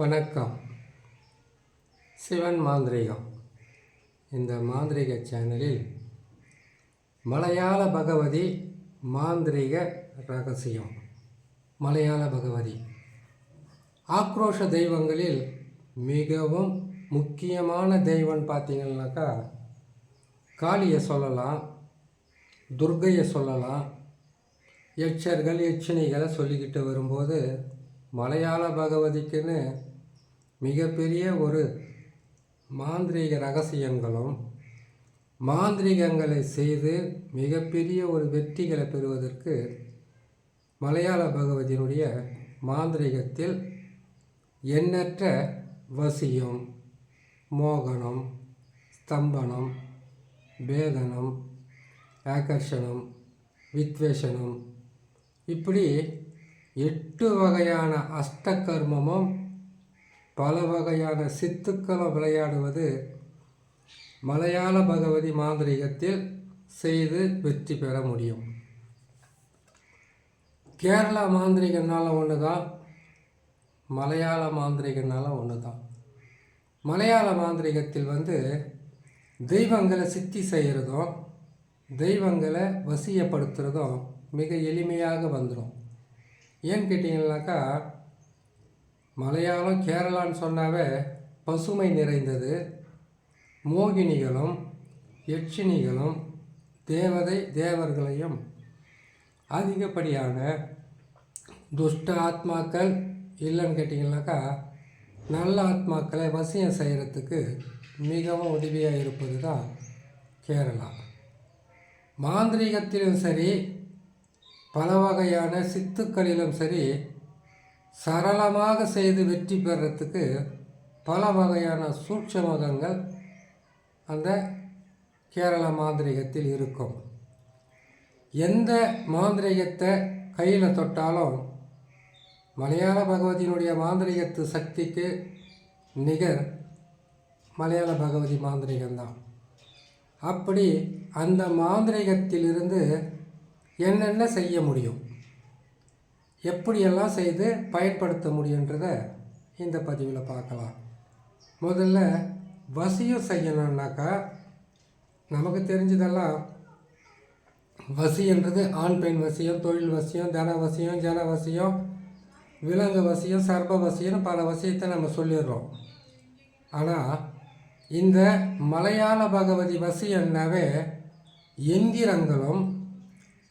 வணக்கம். சிவன் மாந்திரிகம். இந்த மாந்திரிக சேனலில் மலையாள பகவதி மாந்திரீக ரகசியம். மலையாள பகவதி. ஆக்ரோஷ தெய்வங்களில் மிகவும் முக்கியமான தெய்வம் பார்த்தீங்கன்னாக்கா காளியை சொல்லலாம் துர்க்கையை சொல்லலாம் யட்சர்கள் யட்சினிகளை சொல்லிக்கிட்டு வரும்போது மலையாள பகவதிக்குன்னு மிகப்பெரிய ஒரு மாந்திரீக ரகசியங்களும் மாந்திரீகங்களை செய்து மிகப்பெரிய ஒரு வெற்றிகளை பெறுவதற்கு மலையாள பகவதியினுடைய மாந்திரீகத்தில் எண்ணற்ற வசியம் மோகனம் ஸ்தம்பனம் பேதனம் ஆகர்ஷணம் வித்வேஷனம் இப்படி எட்டு வகையான அஷ்டகர்மமும் பல வகையான சித்துக்களை விளையாடுவது மலையாள பகவதி மாந்திரிகத்தில் செய்து வெற்றி பெற முடியும். கேரளா மாந்திரிகனால் ஒன்று தான் மலையாள மாந்திரிகனால் ஒன்று தான் மலையாள மாந்திரிகத்தில் வந்து தெய்வங்களை சித்தி செய்கிறதும் தெய்வங்களை வசியப்படுத்துகிறதும் மிக எளிமையாக வந்துடும் ஏன்னு கேட்டிங்கனாக்கா மலையாளம் கேரளான்னு சொன்னாவே பசுமை நிறைந்தது. மோகினிகளும் யட்சினிகளும் தேவதை தேவர்களையும் அதிகப்படியான துஷ்ட ஆத்மாக்கள் இல்லைன்னு கேட்டிங்கனாக்கா நல்ல ஆத்மாக்களை வசியம் செய்கிறதுக்கு மிகவும் உதவியாக இருப்பது தான் கேரளா. மாந்திரீகத்திலும் சரி பல வகையான சித்துக்களிலும் சரி சரளமாக செய்து வெற்றி பெறத்துக்கு பல வகையான சூட்சமகங்கள் அந்த கேரள மாந்திரிகத்தில் இருக்கும். எந்த மாந்திரிகத்தை கையில் தொட்டாலும் மலையாள பகவதியினுடைய மாந்திரிகத்து சக்திக்கு நிகர் மலையாள பகவதி மாந்திரிகம்தான். அப்படி அந்த மாந்திரிகத்திலிருந்து என்னென்ன செய்ய முடியும்? எப்படியெல்லாம் செய்து பயன்படுத்த முடியுன்றதை இந்த பதிவில் பார்க்கலாம். முதல்ல வசியம் செய்யணுன்னாக்கா நமக்கு தெரிஞ்சதெல்லாம் வசின்றது ஆண் பெண் வசியம் தொழில் வசியம் தன வசியம் ஜன வசியம் விலங்கு வசியம் சர்ப வசியம்னு பல வசியத்தை நம்ம சொல்லிடுறோம். ஆனால் இந்த மலையாள பகவதி வசியன்னாவே எந்திரங்களும்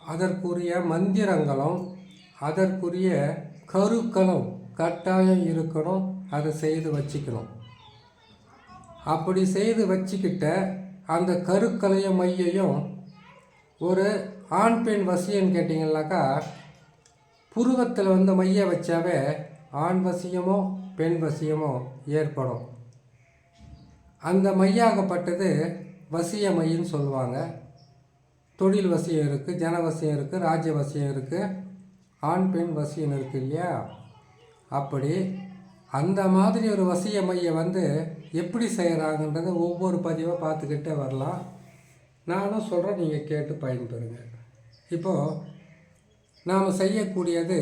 அதற்குரிய மந்திரங்களும் அதற்குரிய கருக்களும் கட்டாயம் இருக்கணும் அதை செய்து வச்சுக்கணும். அப்படி செய்து வச்சுக்கிட்ட அந்த கருக்களையும் மையையும் ஒரு ஆண் பெண் வசியம்னு கேட்டிங்கனாக்கா புருவத்தில் வந்து மைய வச்சாவே ஆண் வசியமோ பெண் வசியமோ ஏற்படும். அந்த மையாகப்பட்டது வசிய மையன்னு சொல்லுவாங்க. தொழில் வசியம் இருக்குது ஜன வசியம் இருக்குது ராஜ்ய வசியம் இருக்குது ஆண் பெண் வசியம் இருக்குது இல்லையா? அப்படி அந்த மாதிரி ஒரு வசிய மைய வந்து எப்படி செய்கிறாங்கன்றத ஒவ்வொரு பதிவாக பார்த்துக்கிட்டே வரலாம். நானும் சொல்கிறேன் நீங்கள் கேட்டு பயன்பெறுங்க. இப்போது நாம் செய்யக்கூடியது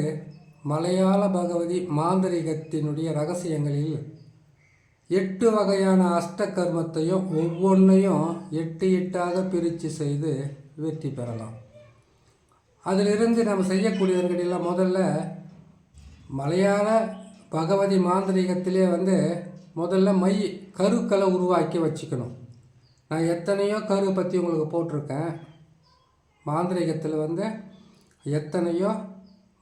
மலையாள பகவதி மாந்திரிகத்தினுடைய ரகசியங்களில் எட்டு வகையான அஷ்ட கர்மத்தையும் ஒவ்வொன்றையும் எட்டு எட்டாக பிரித்து செய்து வெற்றி பெறலாம். அதிலிருந்து நம்ம செய்யக்கூடியவர்களில் முதல்ல மலையாள பகவதி மாந்திரிகத்திலே வந்து முதல்ல மை கருக்களை உருவாக்கி வச்சுக்கணும். நான் எத்தனையோ கரு பற்றி உங்களுக்கு போட்டிருக்கேன். மாந்திரிகத்தில் வந்து எத்தனையோ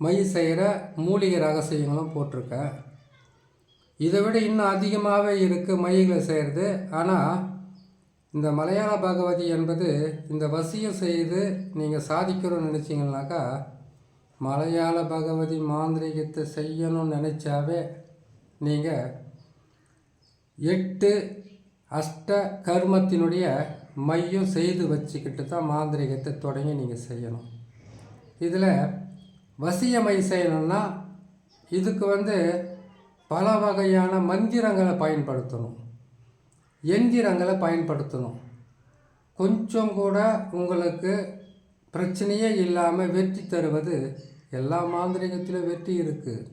மை செய்கிற மூலிகை ரகசியங்களும் போட்டிருக்கேன். இதை விட இன்னும் அதிகமாகவே இருக்குது மைகளை செய்கிறது ஆனால் இந்த மலையாள பகவதி என்பது இந்த வசியம் செய்து நீங்கள் சாதிக்கணும்னு நினச்சிங்கனாக்கா மலையாள பகவதி மாந்திரிகத்தை செய்யணும்னு நினச்சாவே நீங்கள் எட்டு அஷ்ட கர்மத்தினுடைய மையம் செய்து வச்சுக்கிட்டு தான் மாந்திரிகத்தை தொடங்கி நீங்கள் செய்யணும். இதில் வசியமை செய்யணும்னா இதுக்கு வந்து பல வகையான மந்திரங்களை பயன்படுத்தணும். எந்திரங்களை பயன்படுத்தணும். கொஞ்சம் கூட உங்களுக்கு பிரச்சனையே இல்லாமல் வெற்றி தருவது எல்லா மாந்திரிகத்திலும் வெற்றி இருக்குது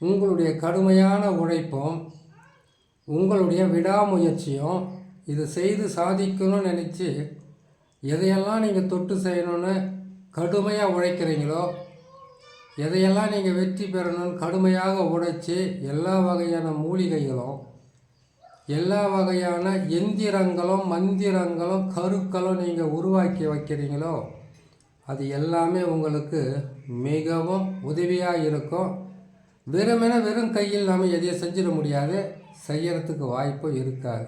உங்களுடைய கடுமையான உழைப்பும் உங்களுடைய விடாமுயற்சியும் இது செய்து சாதிக்கணும்னு நினச்சி எதையெல்லாம் நீங்கள் தொட்டு செய்யணும்னு கடுமையாக உழைக்கிறீங்களோ எதையெல்லாம் நீங்கள் வெற்றி பெறணும்னு கடுமையாக உழைச்சி எல்லா வகையான மூலிகைகளும் எல்லா வகையான எந்திரங்களும் மந்திரங்களும் கருக்களும் நீங்கள் உருவாக்கி வைக்கிறீங்களோ அது எல்லாமே உங்களுக்கு மிகவும் உதவியாக இருக்கும். வெறுமென வெறும் கையில் நாம் எதையும் செஞ்சிட முடியாது. செய்யறதுக்கு வாய்ப்பும் இருக்காது.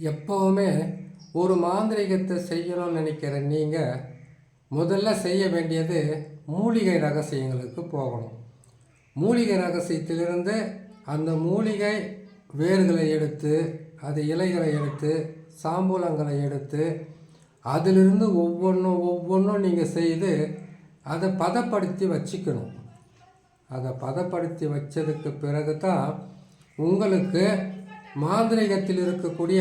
எப்போவுமே ஒரு மாந்திரிகத்தை செய்யணும்னு நினைக்கிற நீங்கள் முதல்ல செய்ய வேண்டியது மூலிகை ரகசியங்களுக்கு போகணும். மூலிகை ரகசியத்திலிருந்து அந்த மூலிகை வேர்களை எடுத்து அது இலைகளை எடுத்து சாம்பூலங்களை எடுத்து அதிலிருந்து ஒவ்வொன்றும் ஒவ்வொன்றும் நீங்கள் செய்து அதை பதப்படுத்தி வச்சுக்கணும். அதை பதப்படுத்தி வச்சதுக்கு பிறகு தான் உங்களுக்கு மாந்திரிகத்தில் இருக்கக்கூடிய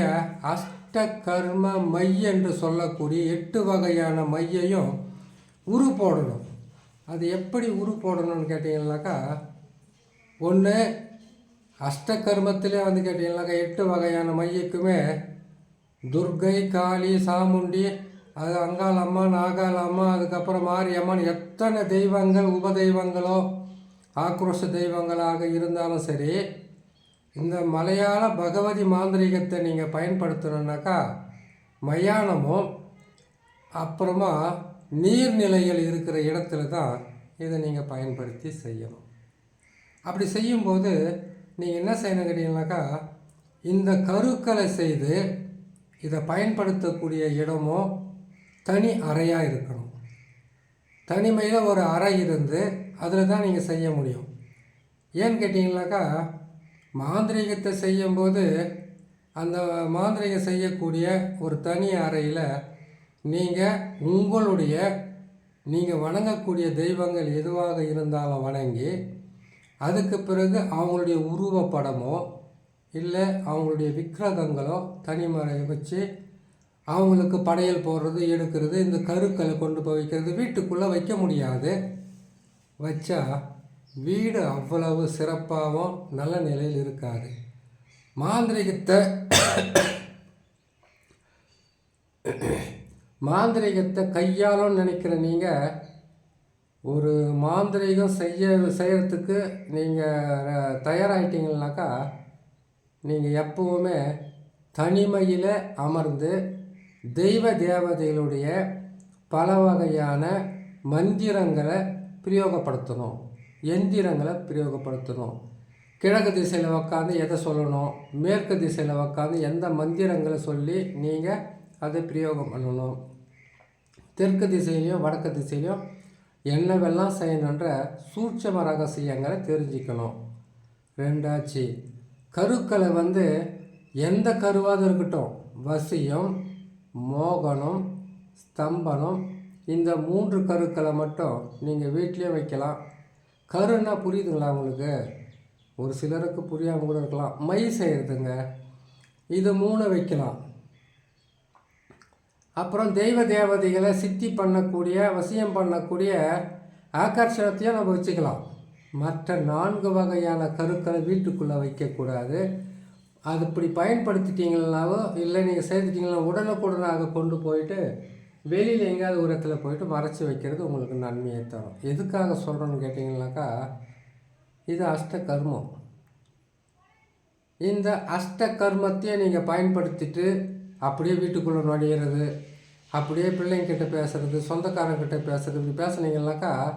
அஷ்ட கர்ம மை என்று சொல்லக்கூடிய எட்டு வகையான மையையும் உரு போடணும். அது எப்படி உரு போடணும்னு கேட்டிங்கன்னாக்கா ஒன்று அஷ்டகர்மத்திலே வந்து கேட்டிங்கன்னாக்கா எட்டு வகையான மையக்குமே துர்கை காளி சாமுண்டி அது அங்காள் அம்மா நாகால் அம்மா அதுக்கப்புறம் மாரியம்மன் எத்தனை தெய்வங்கள் உபதெய்வங்களோ ஆக்ரோஷ தெய்வங்களாக இருந்தாலும் சரி இந்த மலையாள பகவதி மாந்திரிகத்தை நீங்கள் பயன்படுத்தணுன்னாக்கா மயானமும் அப்புறமா நீர்நிலைகள் இருக்கிற இடத்துல தான் இதை நீங்கள் பயன்படுத்தி செய்யணும். அப்படி செய்யும்போது நீங்கள் என்ன செய்யணும் கேட்டிங்கனாக்கா இந்த கருக்களை செய்து இதை பயன்படுத்தக்கூடிய இடமும் தனி அறையாக இருக்கணும். தனிமையில் ஒரு அறை இருந்து அதில் தான் நீங்கள் செய்ய முடியும். ஏன்னு கேட்டிங்கனாக்கா மாந்திரீகத்தை செய்யும்போது அந்த மாந்திரீகம் செய்யக்கூடிய ஒரு தனி அறையில் நீங்கள் உங்களுடைய நீங்கள் வணங்கக்கூடிய தெய்வங்கள் எதுவாக இருந்தாலும் வணங்கி அதுக்கு பிறகு அவங்களுடைய உருவப்படமோ இல்லை அவங்களுடைய விக்கிரகங்களோ தனிமறை வச்சு அவங்களுக்கு படையல் போடுறது எடுக்கிறது இந்த கருக்களை கொண்டு போய் வைக்கிறது வீட்டுக்குள்ளே வைக்க முடியாது. வச்சா வீடு அவ்வளவு சிறப்பாகவும் நல்ல நிலையில் இருக்காது. மாந்திரிகத்தை மாந்திரிகத்தை கையாலும் நினைக்கிற நீங்கள் ஒரு மாந்திரிகம் செய்ய செய்கிறதுக்கு நீங்கள் தயாராகிட்டீங்கன்னாக்கா நீங்கள் எப்போவுமே தனிமையில் அமர்ந்து தெய்வ தேவதைகளுடைய பல வகையான மந்திரங்களை பிரயோகப்படுத்தணும். எந்திரங்களை பிரயோகப்படுத்தணும். கிழக்கு திசையில் உக்காந்து எதை சொல்லணும் மேற்கு திசையில் உக்காந்து எந்த மந்திரங்களை சொல்லி நீங்கள் அதை பிரயோகம் பண்ணணும். தெற்கு திசையிலையும் வடக்கு திசையிலையும் என்னவெல்லாம் செய்யணுன்ற சூட்சம ரகசியங்களை தெரிஞ்சுக்கணும். ரெண்டாச்சு கருக்களை வந்து எந்த கருவாக இருக்கட்டும் வசியம் மோகனம் ஸ்தம்பனம் இந்த மூன்று கருக்களை மட்டும் நீங்கள் வீட்டிலே வைக்கலாம். கருன்னா புரியுதுங்களா உங்களுக்கு? ஒரு சிலருக்கு புரியாமல் கூட இருக்கலாம். மை செய்கிறதுங்க இது மூணு வைக்கலாம். அப்புறம் தெய்வ தேவதைகளை சித்தி பண்ணக்கூடிய வசியம் பண்ணக்கூடிய ஆகர்ஷணத்தையும் நம்ம வச்சுக்கலாம். மற்ற நான்கு வகையான கருக்களை வீட்டுக்குள்ளே வைக்கக்கூடாது. அது இப்படி பயன்படுத்திட்டீங்கன்னாவோ இல்லை நீங்கள் செய்துட்டீங்கன்னா உடனுக்குடனாக கொண்டு போயிட்டு வெளியில் எங்கேயாவது ஒரு இடத்துல போயிட்டு மறைச்சி வைக்கிறது உங்களுக்கு நன்மையை தரும். எதுக்காக சொல்கிறோன்னு கேட்டிங்கனாக்கா இது அஷ்ட கர்மம். இந்த அஷ்ட கர்மத்தையும் நீங்கள் பயன்படுத்திட்டு அப்படியே வீட்டுக்குள்ளே நுழையிறது அப்படியே பிள்ளைங்கிட்ட பேசுகிறது சொந்தக்காரங்கிட்ட பேசுகிறது இப்படி பேசுனீங்கன்னாக்கா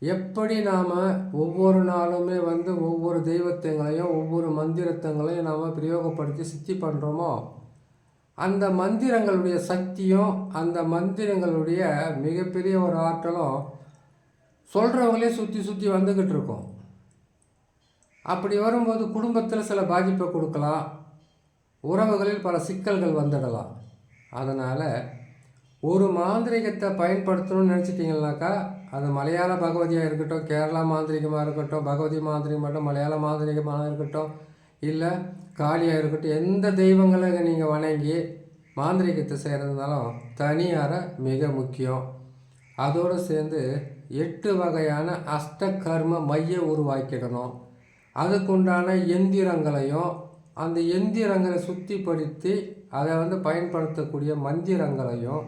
எப்படி நாம் ஒவ்வொரு நாளுமே வந்து ஒவ்வொரு தெய்வத்தங்களையும் ஒவ்வொரு மந்திரத்தங்களையும் நாம் பிரயோகப்படுத்தி சித்தி பண்ணுறோமோ அந்த மந்திரங்களுடைய சக்தியும் அந்த மந்திரங்களுடைய மிகப்பெரிய ஒரு ஆற்றலும் சொல்கிறவங்களே சுற்றி சுற்றி வந்துக்கிட்டு இருக்கோம். அப்படி வரும்போது குடும்பத்தில் சில பாதிப்பை கொடுக்கலாம். உறவுகளில் பல சிக்கல்கள் வந்துடலாம். அதனால் ஒரு மாந்திரிகத்தை பயன்படுத்தணும்னு நினச்சிட்டிங்கனாக்கா அது மலையாள பகவதியாக இருக்கட்டும் கேரளா மாந்திரிகமாக இருக்கட்டும் பகவதி மாந்திரிகமாகட்டும் மலையாள மாந்திரிகமாக இருக்கட்டும் இல்லை காளியாக இருக்கட்டும் எந்த தெய்வங்களை நீங்கள் வணங்கி மாந்திரிகத்தை செய்கிறதுனாலும் தனியார மிக முக்கியம். அதோடு சேர்ந்து எட்டு வகையான அஷ்டகர்ம மைய உருவாக்கிடணும். அதுக்குண்டான எந்திரங்களையும் அந்த எந்திரங்களை சுத்திப்படுத்தி அதை வந்து பயன்படுத்தக்கூடிய மந்திரங்களையும்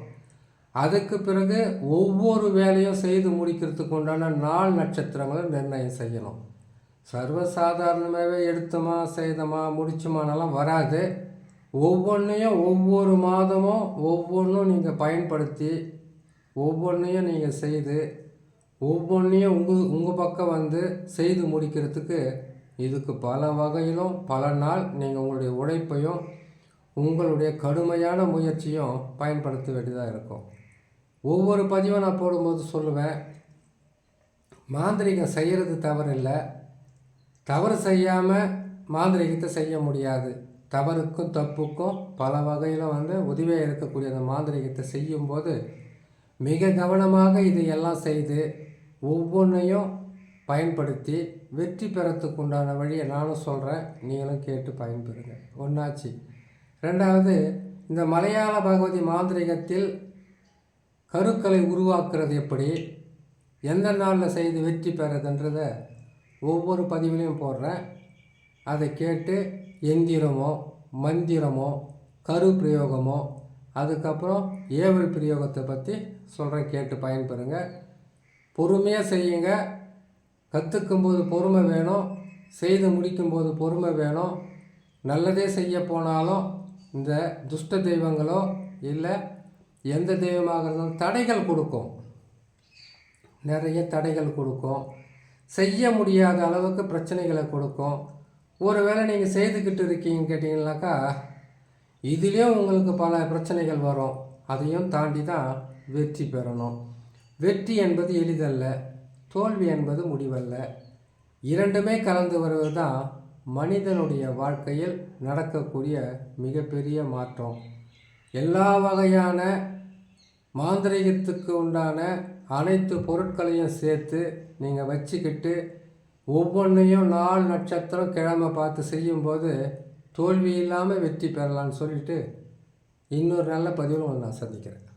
அதுக்கு பிறகு ஒவ்வொரு வேலையும் செய்து முடிக்கிறதுக்கு உண்டான நாள் நட்சத்திரங்களை நிர்ணயம் செய்யணும். சர்வசாதாரணமாகவே எடுத்தோமா செய்தோமா முடிச்சோமானெல்லாம் வராது. ஒவ்வொன்றையும் ஒவ்வொரு மாதமும் ஒவ்வொன்றும் நீங்கள் பயன்படுத்தி ஒவ்வொன்றையும் நீங்கள் செய்து ஒவ்வொன்றையும் உங்கள் உங்கள் பக்கம் வந்து செய்து முடிக்கிறதுக்கு இதுக்கு பல வகையிலும் பல நாள் நீங்கள் உங்களுடைய உழைப்பையும் உங்களுடைய கடுமையான முயற்சியும் பயன்படுத்த வேண்டியதாக இருக்கும். ஒவ்வொரு பதிவை நான் போடும்போது சொல்லுவேன் மாந்திரிகம் செய்கிறது தவறு இல்லை தவறு செய்யாமல் மாந்திரிகத்தை செய்ய முடியாது. தவறுக்கும் தப்புக்கும் பல வகையில் வந்து உதவியாக இருக்கக்கூடிய அந்த மாந்திரிகத்தை செய்யும்போது மிக கவனமாக இதையெல்லாம் செய்து ஒவ்வொன்றையும் பயன்படுத்தி வெற்றி பெறத்துக்கு உண்டான வழியை நானும் சொல்கிறேன் நீங்களும் கேட்டு பயன்பெறுங்க. ஒன்றாச்சு ரெண்டாவது இந்த மலையாள பகவதி மாந்திரிகத்தில் கருக்களை உருவாக்குறது எப்படி? எந்த நாளில் செய்து வெற்றி பெறதுன்றத ஒவ்வொரு பதிவுலையும் போடுறேன். அதை கேட்டு எந்திரமோ மந்திரமோ கரு பிரயோகமோ அதுக்கப்புறம் ஏவல் பிரயோகத்தை பற்றி சொல்கிறேன் கேட்டு பயன்பெறுங்க. பொறுமையாக செய்யுங்க. கற்றுக்கும்போது பொறுமை வேணும் செய்து முடிக்கும்போது பொறுமை வேணும். நல்லதே செய்ய போனாலும் இந்த துஷ்ட தெய்வங்களோ இல்லை எந்த தெய்வமாக இருந்தாலும் தடைகள் கொடுக்கும். நிறைய தடைகள் கொடுக்கும். செய்ய முடியாத அளவுக்கு பிரச்சனைகளை கொடுக்கும். ஒரு வேளை நீங்கள் செய்துக்கிட்டு இருக்கீங்கன்னு கேட்டிங்கனாக்கா இதுலேயும் உங்களுக்கு பல பிரச்சனைகள் வரும். அதையும் தாண்டி தான் வெற்றி பெறணும். வெற்றி என்பது எளிதல்ல. தோல்வி என்பது முடிவல்ல. இரண்டுமே கலந்து வருவது தான் மனிதனுடைய வாழ்க்கையில் நடக்கக்கூடிய மிகப்பெரிய மாற்றம். எல்லா வகையான மாந்திரிகத்துக்கு உண்டான அனைத்து பொருட்களையும் சேர்த்து நீங்கள் வச்சுக்கிட்டு ஒவ்வொன்றையும் நாலு நட்சத்திரம் கிழமை பார்த்து செய்யும்போது தோல்வி இல்லாமல் வெற்றி பெறலான்னு சொல்லிட்டு இன்னொரு நல்ல பதிவில் நான் சந்திக்கிறேன்.